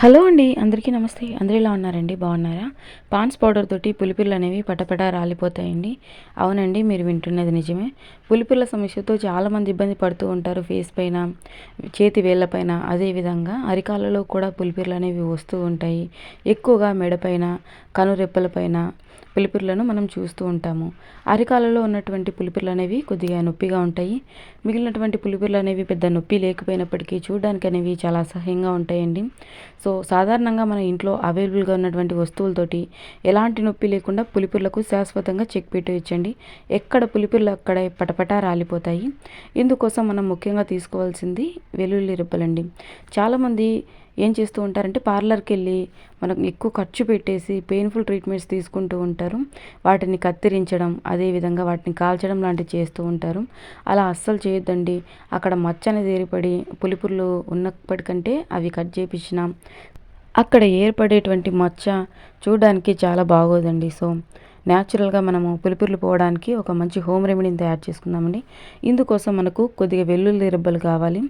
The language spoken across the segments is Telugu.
హలో అండి అందరికీ నమస్తే. అందరూ ఎలా ఉన్నారండి? బాగున్నారా? పాన్స్ పౌడర్ తోటి పులిపిర్లు అనేవి పటపట రాలిపోతాయండి. అవునండి మీరు వింటున్నది నిజమే. పులిపిర్ల సమస్యతో చాలామంది ఇబ్బంది పడుతూ ఉంటారు ఫేస్ పైన చేతి వేళ్ళపైన అదేవిధంగా అరికాలలో కూడా పులిపిర్లు అనేవి వస్తూ ఉంటాయి. ఎక్కువగా మెడపైన కనురెప్పలపైన పులిపిర్లను మనం చూస్తూ ఉంటాము. అరికాలలో ఉన్నటువంటి పులిపిర్లు అనేవి కొద్దిగా నొప్పిగా ఉంటాయి. మిగిలినటువంటి పులిపిర్లు అనేవి పెద్ద నొప్పి లేకపోయినప్పటికీ చూడడానికి అనేవి చాలా అసహ్యంగా ఉంటాయండి. సో సాధారణంగా మన ఇంట్లో అవైలబుల్గా ఉన్నటువంటి వస్తువులతోటి ఎలాంటి నొప్పి లేకుండా పులిపిర్లకు శాశ్వతంగా చెక్ పెట్టేయచ్చండి. ఎక్కడ పులిపిర్లు అక్కడే పటపటా రాలిపోతాయి. ఇందుకోసం మనం ముఖ్యంగా తీసుకోవాల్సింది వెల్లుల్లి రెబ్బలండి. చాలామంది ఏం చేస్తూ ఉంటారంటే పార్లర్కి వెళ్ళి మనకు ఎక్కువ ఖర్చు పెట్టేసి పెయిన్ఫుల్ ట్రీట్మెంట్స్ తీసుకుంటూ ఉంటారు. వాటిని కత్తిరించడం అదేవిధంగా వాటిని కాల్చడం లాంటివి చేస్తూ ఉంటారు. అలా అస్సలు చేయొద్దండి. అక్కడ మచ్చ అనేది ఏర్పడి పులిపుర్లు ఉన్నప్పటికంటే అవి కట్ చేయించిన అక్కడ ఏర్పడేటువంటి మచ్చ చూడడానికి చాలా బాగోదండి. సో న్యాచురల్గా మనము పులిపిర్లు పోవడానికి ఒక మంచి హోమ్ రెమెడీని తయారు చేసుకుందామండి. ఇందుకోసం మనకు కొద్దిగా వెల్లుల్లి రెబ్బలు కావాలి.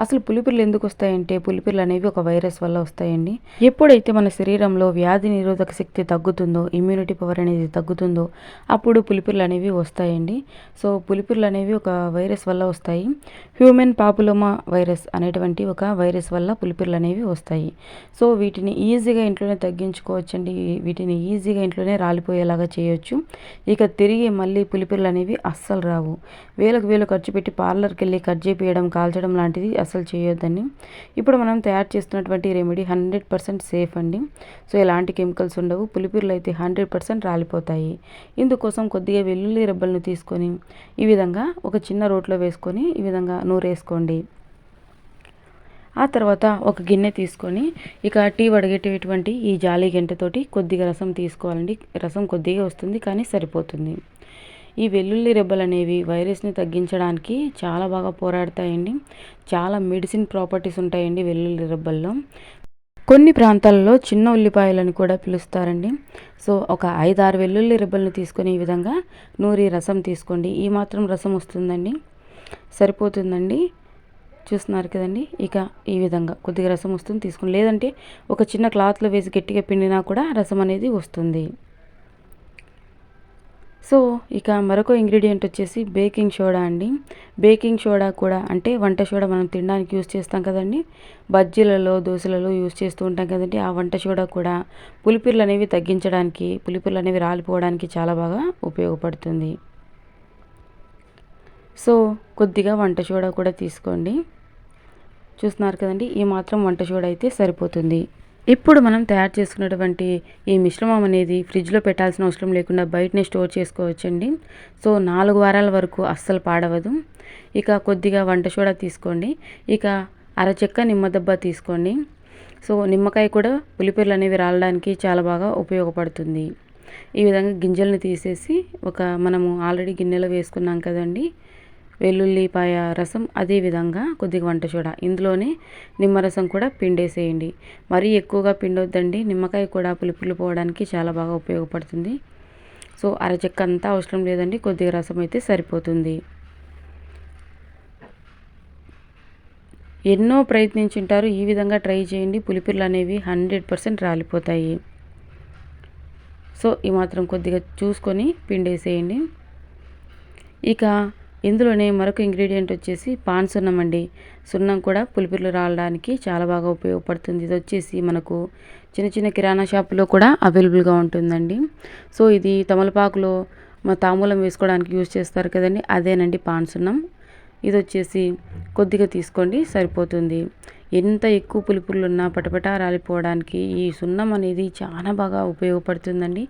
అసలు పులిపిర్లు ఎందుకు వస్తాయంటే పులిపిర్లు అనేవి ఒక వైరస్ వల్ల వస్తాయండి. ఎప్పుడైతే మన శరీరంలో వ్యాధి నిరోధక శక్తి తగ్గుతుందో ఇమ్యూనిటీ పవర్ అనేది తగ్గుతుందో అప్పుడు పులిపిర్లు అనేవి వస్తాయండి. సో పులిపిర్లు అనేవి ఒక వైరస్ వల్ల వస్తాయి. హ్యూమన్ పాపులోమా వైరస్ అనేటువంటి ఒక వైరస్ వల్ల పులిపిర్లు అనేవి వస్తాయి. సో వీటిని ఈజీగా ఇంట్లోనే తగ్గించుకోవచ్చండి. వీటిని ఈజీగా ఇంట్లోనే రాలిపోయేలాగా చేయొచ్చు. ఇక తిరిగి మళ్ళీ పులిపిర్లు అనేవి అస్సలు రావు. వేలకు వేలు ఖర్చు పెట్టి పార్లర్కి వెళ్ళి కట్ చేపియడం కాల్చడం లాంటిది అసలు చేయొద్దని ఇప్పుడు మనం తయారు చేస్తున్నటువంటి రెమెడీ హండ్రెడ్ పర్సెంట్ సేఫ్ అండి. సో ఎలాంటి కెమికల్స్ ఉండవు. పులిపీరలు అయితే హండ్రెడ్ పర్సెంట్ రాలిపోతాయి. ఇందుకోసం కొద్దిగా వెల్లుల్లి రెబ్బలను తీసుకొని ఈ విధంగా ఒక చిన్న రోట్లో వేసుకొని ఈ విధంగా నూరేసుకోండి. ఆ తర్వాత ఒక గిన్నె తీసుకొని ఇక టీ వడగట్టేటువంటి ఈ జాలి గంటతోటి కొద్దిగా రసం తీసుకోవాలండి. రసం కొద్దిగా వస్తుంది కానీ సరిపోతుంది. ఈ వెల్లుల్లి రెబ్బలు అనేవి వైరస్ని తగ్గించడానికి చాలా బాగా పోరాడతాయండి. చాలా మెడిసిన్ ప్రాపర్టీస్ ఉంటాయండి వెల్లుల్లి రెబ్బల్లో. కొన్ని ప్రాంతాలలో చిన్న ఉల్లిపాయలను కూడా పిలుస్తారండి. సో ఒక ఐదారు వెల్లుల్లి రెబ్బలను తీసుకొని ఈ విధంగా నూరి రసం తీసుకోండి. ఈ మాత్రం రసం వస్తుందండి. సరిపోతుందండి. చూస్తున్నారు కదండి. ఇక ఈ విధంగా కొద్దిగా రసం వస్తుంది తీసుకుని లేదంటే ఒక చిన్న క్లాత్లో వేసి గట్టిగా పిండినా కూడా రసం అనేది వస్తుంది. సో ఇక మరొక ఇంగ్రీడియంట్ వచ్చేసి బేకింగ్ సోడా అండి. బేకింగ్ సోడా కూడా అంటే వంట సోడా మనం తినడానికి యూస్ చేస్తాం కదండి. బజ్జీలలో దోశలలో యూస్ చేస్తూ ఉంటాం కదండి. ఆ వంట సోడా కూడా పులిపిర్లు అనేవి తగ్గించడానికి పులిపిర్లు అనేవి రాలిపోవడానికి చాలా బాగా ఉపయోగపడుతుంది. సో కొద్దిగా వంట సోడా కూడా తీసుకోండి. చూస్తున్నారు కదండి ఈ మాత్రం వంట సోడా అయితే సరిపోతుంది. ఇప్పుడు మనం తయారు చేసుకున్నటువంటి ఈ మిశ్రమం అనేది ఫ్రిడ్జ్లో పెట్టాల్సిన అవసరం లేకుండా బయటనే స్టోర్ చేసుకోవచ్చండి. సో నాలుగు వారాల వరకు అస్సలు పాడవదు. ఇక కొద్దిగా వంట సోడా తీసుకోండి. ఇక అరచెక్క నిమ్మదబ్బ తీసుకోండి. సో నిమ్మకాయ కూడా పులిపిర్లు అనేవి రాలడానికి చాలా బాగా ఉపయోగపడుతుంది. ఈ విధంగా గింజల్ని తీసేసి ఒక మనము ఆల్రెడీ గిన్నెలో వేసుకున్నాం కదండి. వెల్లుల్లిపాయ రసం అదేవిధంగా కొద్దిగా వంట సోడా. ఇందులోనే నిమ్మరసం కూడా పిండేసేయండి. మరీ ఎక్కువగా పిండొద్దండి. నిమ్మకాయ కూడా పులుపులు పోవడానికి చాలా బాగా ఉపయోగపడుతుంది. సో అరచెక్క అంతా అవసరం లేదండి. కొద్దిగా రసం అయితే సరిపోతుంది. ఎన్నో ప్రయత్నించుంటారు. ఈ విధంగా ట్రై చేయండి. పులిపిర్లు అనేవి హండ్రెడ్ పర్సెంట్ రాలిపోతాయి. సో ఈ మాత్రం కొద్దిగా చూసుకొని పిండేసేయండి. ఇక ఇందులోనే మరొక ఇంగ్రీడియంట్ వచ్చేసి పాన్ సున్నం అండి. సున్నం కూడా పులిపిర్లు రాలడానికి చాలా బాగా ఉపయోగపడుతుంది. ఇది వచ్చేసి మనకు చిన్న చిన్న కిరాణా షాపులో కూడా అవైలబుల్గా ఉంటుందండి. సో ఇది తమలపాకులో మా తాంబూలం వేసుకోవడానికి యూజ్ చేస్తారు కదండి. అదేనండి పాన్ సున్నం. ఇది వచ్చేసి కొద్దిగా తీసుకోండి సరిపోతుంది. ఎంత ఎక్కువ పులుపులు ఉన్నా పటపటా రాలిపోవడానికి ఈ సున్నం అనేది చాలా బాగా ఉపయోగపడుతుందండి.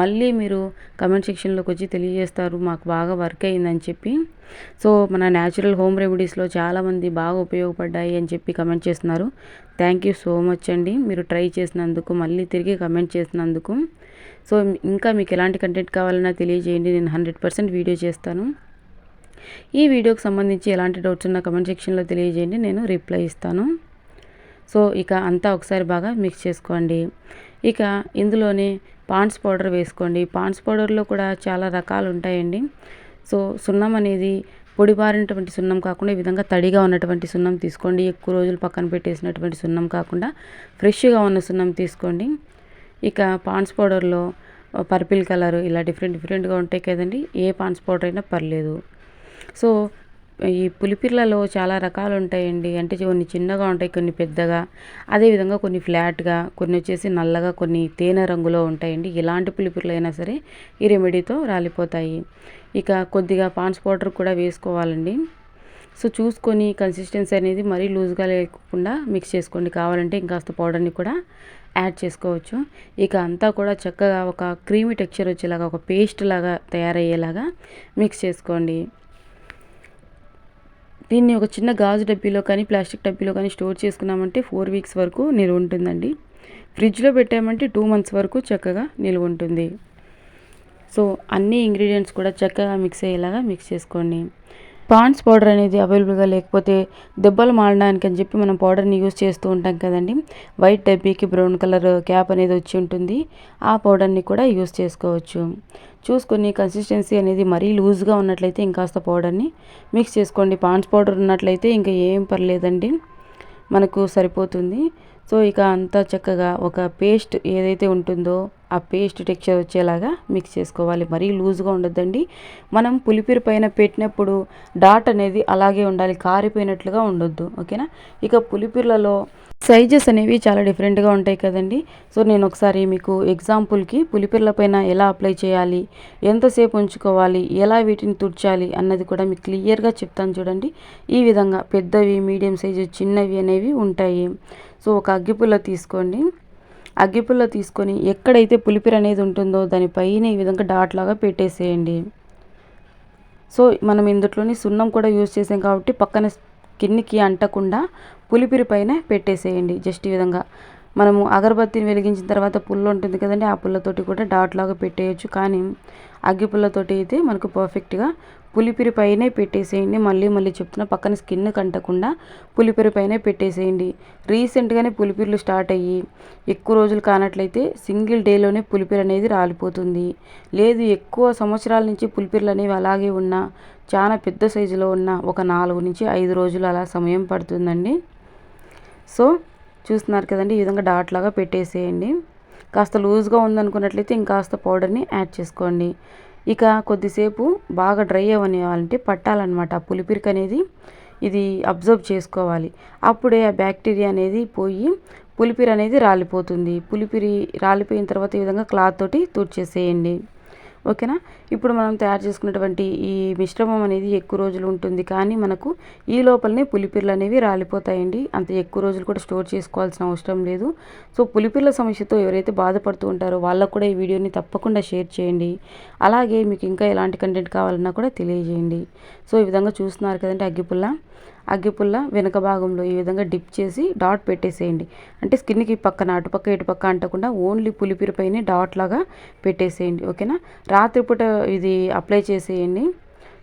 మళ్ళీ మీరు కమెంట్ సెక్షన్లోకి వచ్చి తెలియజేస్తారు మాకు బాగా వర్క్ అయిందని చెప్పి. సో మన న్యాచురల్ హోమ్ రెమెడీస్లో చాలామంది బాగా ఉపయోగపడ్డాయి అని చెప్పి కమెంట్ చేస్తున్నారు. థ్యాంక్ యూ సో మచ్ అండి. మీరు ట్రై చేసినందుకు మళ్ళీ తిరిగి కమెంట్ చేసినందుకు. సో ఇంకా మీకు ఎలాంటి కంటెంట్ కావాలన్నా తెలియజేయండి. నేను హండ్రెడ్ పర్సెంట్ వీడియో చేస్తాను. ఈ వీడియోకి సంబంధించి ఎలాంటి డౌట్స్ ఉన్నా కమెంట్ సెక్షన్లో తెలియజేయండి నేను రిప్లై ఇస్తాను. సో ఇక అంతా ఒకసారి బాగా మిక్స్ చేసుకోండి. ఇక ఇందులోనే పాండ్స్ పౌడర్ వేసుకోండి. పాండ్స్ పౌడర్లో కూడా చాలా రకాలు ఉంటాయండి. సో సున్నం అనేది పొడిబారినటువంటి సున్నం కాకుండా ఈ విధంగా తడిగా ఉన్నటువంటి సున్నం తీసుకోండి. ఎక్కువ రోజులు పక్కన పెట్టేసినటువంటి సున్నం కాకుండా ఫ్రెష్గా ఉన్న సున్నం తీసుకోండి. ఇక పాన్స్ పౌడర్లో పర్పిల్ కలర్ ఇలా డిఫరెంట్ డిఫరెంట్గా ఉంటాయి కదండి. ఏ పాన్స్ పౌడర్ అయినా పర్లేదు. సో ఈ పులిపిర్లలో చాలా రకాలు ఉంటాయండి అంటే కొన్ని చిన్నగా ఉంటాయి కొన్ని పెద్దగా. అదేవిధంగా కొన్ని ఫ్లాట్గా కొన్ని వచ్చేసి నల్లగా కొన్ని తేనె రంగులో ఉంటాయండి. ఎలాంటి పులిపిర్లు అయినా సరే ఈ రెమెడీతో రాలిపోతాయి. ఇక కొద్దిగా పాన్స్ పౌడర్ కూడా వేసుకోవాలండి. సో చూసుకొని కన్సిస్టెన్సీ అనేది మరీ లూజ్గా లేకుండా మిక్స్ చేసుకోండి. కావాలంటే ఇంకాస్త పౌడర్ని కూడా యాడ్ చేసుకోవచ్చు. ఇక అంతా కూడా చక్కగా ఒక క్రీమీ టెక్చర్ వచ్చేలాగా ఒక పేస్ట్ లాగా తయారయ్యేలాగా మిక్స్ చేసుకోండి. దీన్ని ఒక చిన్న గాజు డబ్బీలో కానీ ప్లాస్టిక్ డబ్బీలో కానీ స్టోర్ చేసుకున్నామంటే ఫోర్ వీక్స్ వరకు నిల్వ ఉంటుందండి. ఫ్రిడ్జ్లో పెట్టామంటే టూ మంత్స్ వరకు చక్కగా నిల్వ ఉంటుంది. సో అన్ని ఇంగ్రీడియంట్స్ కూడా చక్కగా మిక్స్ అయ్యేలాగా మిక్స్ చేసుకోండి. పాండ్స్ పౌడర్ అనేది అవైలబుల్గా లేకపోతే దెబ్బలు మాడడానికి అని చెప్పి మనం పౌడర్ని యూస్ చేస్తూ ఉంటాం కదండి. వైట్ డబ్బీకి బ్రౌన్ కలర్ క్యాప్ అనేది వచ్చి ఉంటుంది. ఆ పౌడర్ని కూడా యూస్ చేసుకోవచ్చు. చూసుకొని కన్సిస్టెన్సీ అనేది మరీ లూజ్గా ఉన్నట్లయితే ఇంకాస్త పౌడర్ని మిక్స్ చేసుకోండి. పాండ్స్ పౌడర్ ఉన్నట్లయితే ఇంకా ఏం పర్లేదండి. మనకు సరిపోతుంది. సో ఇక అంతా చక్కగా ఒక పేస్ట్ ఏదైతే ఉంటుందో ఆ పేస్ట్ టెక్చర్ వచ్చేలాగా మిక్స్ చేసుకోవాలి. మరీ లూజ్గా ఉండద్దండి. మనం పులిపిరి పైన పెట్టినప్పుడు డాట్ అనేది అలాగే ఉండాలి. కారిపోయినట్లుగా ఉండొద్దు. ఓకేనా? ఇక పులిపిర్లలో సైజెస్ అనేవి చాలా డిఫరెంట్గా ఉంటాయి కదండి. సో నేను ఒకసారి మీకు ఎగ్జాంపుల్కి పులిపిర్ల పైన ఎలా అప్లై చేయాలి? ఎంతసేపు ఉంచుకోవాలి? ఎలా వీటిని తుడ్చాలి? అన్నది కూడా మీకు క్లియర్గా చెప్తాను చూడండి. ఈ విధంగా పెద్దవి మీడియం సైజు చిన్నవి అనేవి ఉంటాయి. సో ఒక అగ్గిపుల్ల తీసుకోండి. అగ్గిపుల్ల తీసుకొని ఎక్కడైతే పులిపిర అనేది ఉంటుందో దానిపైన ఈ విధంగా డాట్ లాగా పెట్టేసేయండి. సో మనం ఇందులోని సున్నం కూడా యూజ్ చేసాం కాబట్టి పక్కన స్కిన్కి అంటకుండా పులిపిరి పైన పెట్టేసేయండి జస్ట్ ఈ విధంగా. మనము అగరబత్తిని వెలిగించిన తర్వాత పుల్ల ఉంటుంది కదండి ఆ పుల్లతోటి కూడా డాట్ లాగా పెట్టేయచ్చు. కానీ అగ్గి పుల్లతోటి అయితే మనకు పర్ఫెక్ట్గా పులిపిరి పైనే పెట్టేసేయండి. మళ్ళీ మళ్ళీ చెప్తున్నా పక్కన స్కిన్ కంటకుండా పులిపిరి పైనే పెట్టేసేయండి. రీసెంట్గానే పులిపిరులు స్టార్ట్ అయ్యి ఎక్కువ రోజులు కానట్లయితే సింగిల్ డేలోనే పులిపిరి అనేది రాలిపోతుంది. లేదు ఎక్కువ సంవత్సరాల నుంచి పులిపిరులు అనేవి అలాగే ఉన్నా చాలా పెద్ద సైజులో ఉన్న ఒక నాలుగు నుంచి ఐదు రోజులు అలా సమయం పడుతుందండి. సో చూస్తున్నారు కదండి ఈ విధంగా డాట్ లాగా పెట్టేసేయండి. కాస్త లూజ్గా ఉందనుకున్నట్లయితే ఇంకాస్త పౌడర్ని యాడ్ చేసుకోండి. ఇక కొద్దిసేపు బాగా డ్రై అవ్వనివ్వాలంటే పట్టాలన్నమాట. ఆ పులిపిరికి అనేది ఇది అబ్జర్వ్ చేసుకోవాలి. అప్పుడే ఆ బ్యాక్టీరియా అనేది పోయి పులిపిరి అనేది రాలిపోతుంది. పులిపిరి రాలిపోయిన తర్వాత ఈ విధంగా క్లాత్ తోటి తుడిచేసేయండి. ఓకేనా? ఇప్పుడు మనం తయారు చేసుకున్నటువంటి ఈ మిశ్రమం అనేది ఎక్కువ రోజులు ఉంటుంది. కానీ మనకు ఈ లోపలనే పులిపిర్లు అనేవి రాలిపోతాయండి. అంత ఎక్కువ రోజులు కూడా స్టోర్ చేసుకోవాల్సిన అవసరం లేదు. సో పులిపిర్ల సమస్యతో ఎవరైతే బాధపడుతూ ఉంటారో వాళ్ళకు కూడా ఈ వీడియోని తప్పకుండా షేర్ చేయండి. అలాగే మీకు ఇంకా ఎలాంటి కంటెంట్ కావాలన్నా కూడా తెలియజేయండి. సో ఈ విధంగా చూస్తున్నారు కదండి అగ్గిపుల్ల. అగ్గిపుల్ల వెనక భాగంలో ఈ విధంగా డిప్ చేసి డాట్ పెట్టేసేయండి. అంటే స్కిన్కి పక్కన అటుపక్క ఇటుపక్క అంటకుండా ఓన్లీ పులిపిరి పైన డాట్ లాగా పెట్టేసేయండి. ఓకేనా? రాత్రిపూట ఇది అప్లై చేసేయండి.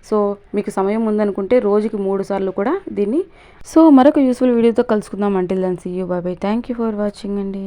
సో మీకు సమయం ఉందనుకుంటే రోజుకి మూడు సార్లు కూడా దీన్ని. సో మరొక యూస్ఫుల్ వీడియోతో కలుసుకుందాం. అంటే దాని see you bye thank you for watching అండి.